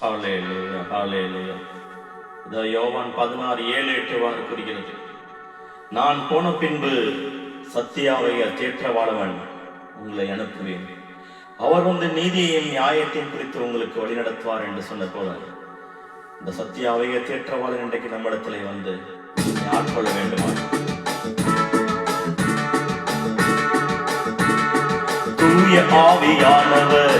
ஹalleluya இதோ யோவான் பதினாறு ஏழு எட்டு வாறு குறிக்கிறது. நான் போன பின்பு சத்தியாவைய தேற்றவாளவன் உங்களை அனுப்புவேன். அவர் வந்து நீதியையும் நியாயத்தையும் குறித்து உங்களுக்கு வழிநடத்துவார் என்று சொன்ன போல இந்த சத்தியாவைய தேற்றவாளன் இன்றைக்கு நம்மிடத்திலே வந்து ஆட்கொள்ள வேண்டுமா? தூய ஆவியானவர்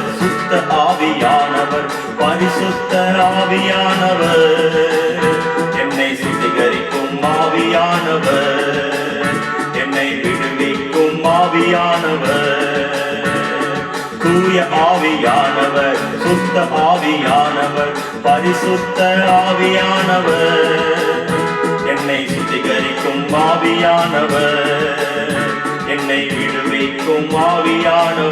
தூய ஆவியானவர் சுத்த ஆவியானவர் பரிசுத்த ஆவியானவர். என்னை சுத்திகரிக்கும் ஆவியானவர். என்னை விடுவிக்கும் ஆவியானவர்.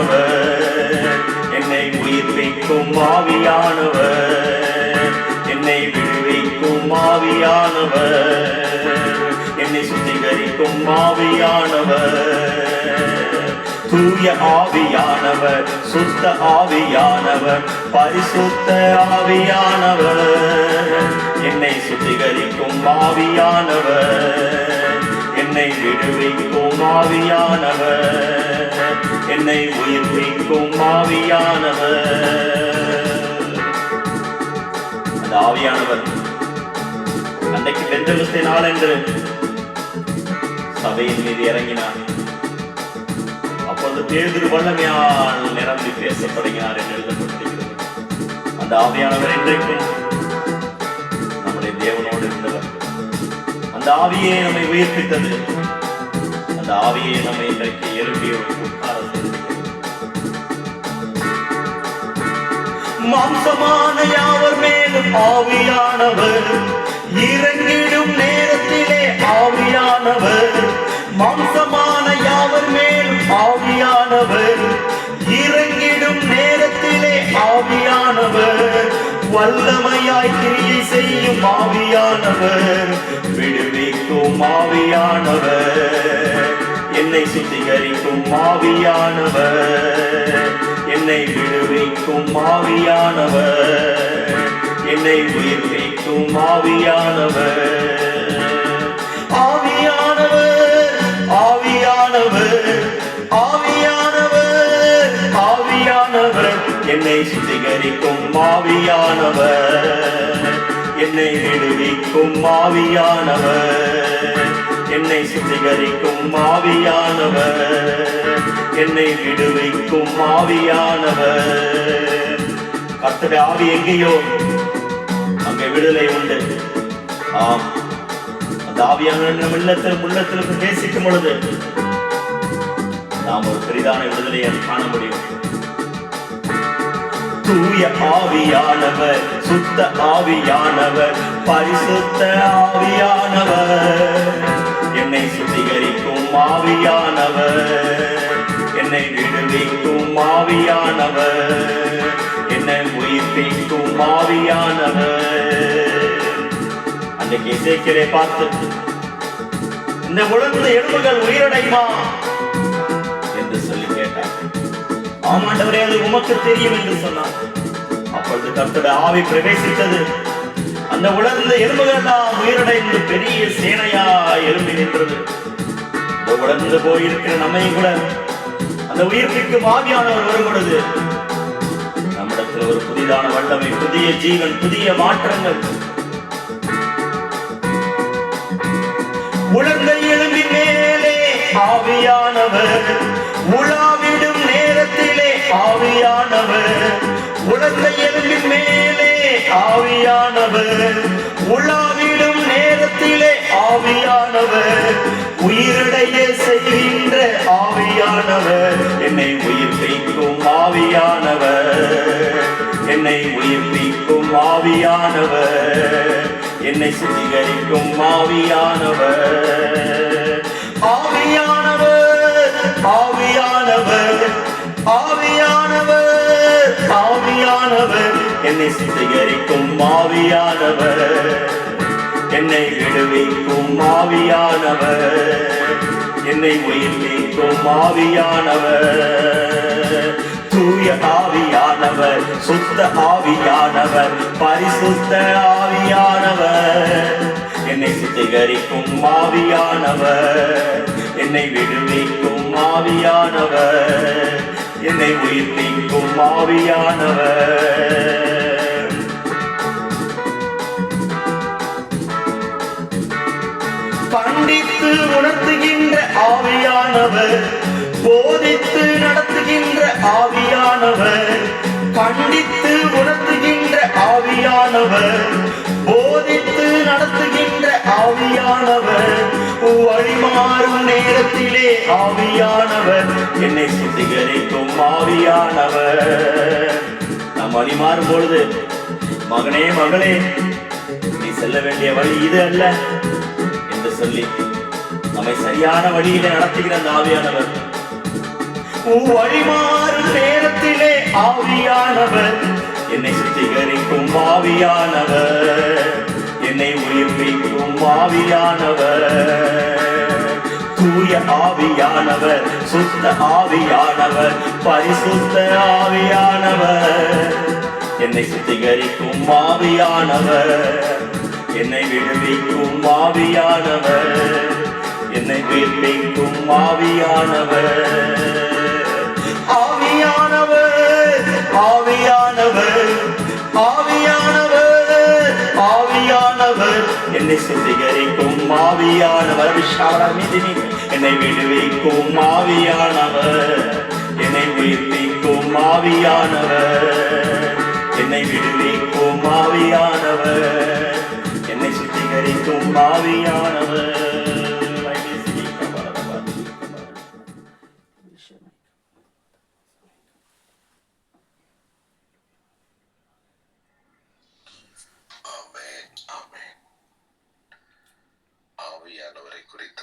ஆவியானவர் என்னை உயிர்ப்பிக்கும் ஆவியானவர். என்னை விடுவிக்கும் ஆவியானவர். என்னை சுத்திகரிக்கும் ஆவியானவர். தூய ஆவியானவர் சுத்த ஆவியானவர் பரிசுத்த ஆவியானவர். என்னை சுத்திகரிக்கும் ஆவியானவர். என்னை விடுவிக்கும் ஆவியானவர். என்னை உயிர்ப்பிக்கும் ஆவியானவர். அந்த ஆவியானவர் அன்றைக்கு நாள் என்று சபையின் மீது இறங்கினார். அப்போது பேதுரு வல்லமையால் நிரம்பி பேசத் தொடங்கினார் என்று எழுதப்பட்டிருக்கிறது. அந்த ஆவியானவர் இன்றைக்கும் நம்முடைய தேவனோடு இருந்தவர். அந்த ஆவியே நம்மை உயிர்ப்பித்தது. அந்த ஆவியே நம்மை இன்றைக்கு எழுப்பி மாம்சமான யாவர் மேலும் ஆவியானவர்? இறங்கிடும் நேரத்திலே ஆவியானவர். மாம்சமான யாவர் மேலும் ஆவியான வல்லமையாய் கிரியை செய்யும் ஆவியானவர். விடுவிக்கும் ஆவியானவர். என்னை சுத்திகரிக்கும் ஆவியானவர். என்னை விடுவிக்கும் ஆவியானவர். என்னை உயிர்விக்கும் மாவியானவர் ஆவியானவர். ஆவியானவர் ஆவியானவர். சுத்திகரிக்கும் மாவியானவர் என்னை விடுவிக்கும் மாவியானவர் என்னை சுத்திகரிக்கும் மாவியானவர் என்னை விடுவிக்கும் மாவியானவர் கர்த்தருடைய ஆவி எங்கேயோ? அங்கே விடுதலை உண்டு. ஆம். அந்த ஆவியான நம் இல்லத்திலும் உள்ளத்திலும் பேசிக்கும் பொழுது நாம் ஒரு பெரிதான விடுதலையை காண முடியும். தூய ஆவியானவர் சுத்த ஆவியானவர் பரிசுத்த ஆவியானவர். என்னை சுத்திகரிக்கும் ஆவியானவர். என்னை விடுவிக்கும் ஆவியானவர். என்னை உயிர்ப்பிக்கும் ஆவியானவர். அன்றைக்கு இசைக்கிறே பார்த்து இந்த உலர்ந்த எலும்புகள் உயிரடைமா? ஆமாண்டவரே அது உமக்கு தெரியும் என்று சொன்னார். அப்பொழுது கர்த்தருடைய ஆவி பிரவேசித்தது. அந்த உலர்ந்த எலும்புகளெல்லாம் உயிரடைந்து பெரிய சேனையா எலும்பி நின்றது. இந்த உலர்ந்து போயிருக்கிற நம்மையும் கூட அந்த உயிர்ப்பிக்கும் ஆவியானவர் வரும் பொழுது நம்மிடத்தில் ஒரு புதிதான வல்லமை புதிய ஜீவன் புதிய மாற்றங்கள். உலர்ந்த எலும்பின் மேலே ஆவியானவர் உலா ஆவியானவர். உலர்ந்த எலும்பின் மேலே ஆவியானவர். உலாவிடும் நேரத்திலே ஆவியானவர். உயிரிடைய செய்கின்ற ஆவியானவர். என்னை உயிர்ப்பிக்கும் ஆவியானவர். என்னை உயிர்ப்பிக்கும் ஆவியானவர். என்னை சுத்திகரிக்கும் ஆவியானவர். ஆவியானவர் என்னை சுத்திகரிக்கும் மாவியானவர். என்னை விடுவிக்கும் மாவியானவர். என்னை உயிர் நீக்கும் மாவியானவர். தூய ஆவியானவர் சுத்த ஆவியானவர் பரிசுத்த ஆவியானவர். என்னை சுத்திகரிக்கும் மாவியானவர். என்னை விடுவிக்கும் மாவியானவர். என்னை உயிர் நீக்கும் மாவியானவர். கண்டித்து உணர்த்துகின்ற ஆவியானவர். போதித்து நடத்துகின்ற ஆவியானவர். வழிமாறும் நேரத்திலே ஆவியானவர். என்னை சுத்திகரிக்கும் ஆவியானவர். நாம் வழிமாறும் பொழுது மகனே மகளே நீ செல்ல வேண்டிய வழி இது அல்ல என்று சொல்லி நம்மை சரியான வழியில நடத்துகிற அந்த ஆவியானவர். உன் வழிமாறும் நேரத்திலே ஆனவர் என்னை சுத்திகரிக்கும் ஆவியானவர் என்னை உயிர்ப்பிக்கும் ஆவியானவர் தூய ஆவியானவர் சுத்த ஆவியானவர் பரிசுத்த ஆவியானவர். என்னை சுத்திகரிக்கும் ஆவியானவர் என்னை விடுவிக்கும் ஆவியானவர் என்னை உயிர்ப்பிக்கும் ஆவியானவர் சுத்திகரிக்கும் ஆவியானவர் விஷாலர் மீது என்னை விடுவிக்கும் ஆவியானவர் என்னை உயிர்ப்பிக்கும் ஆவியானவர் என்னை விடுவிக்கும் ஆவியானவர் என்னை சுத்திகரிக்கும் ஆவியானவர்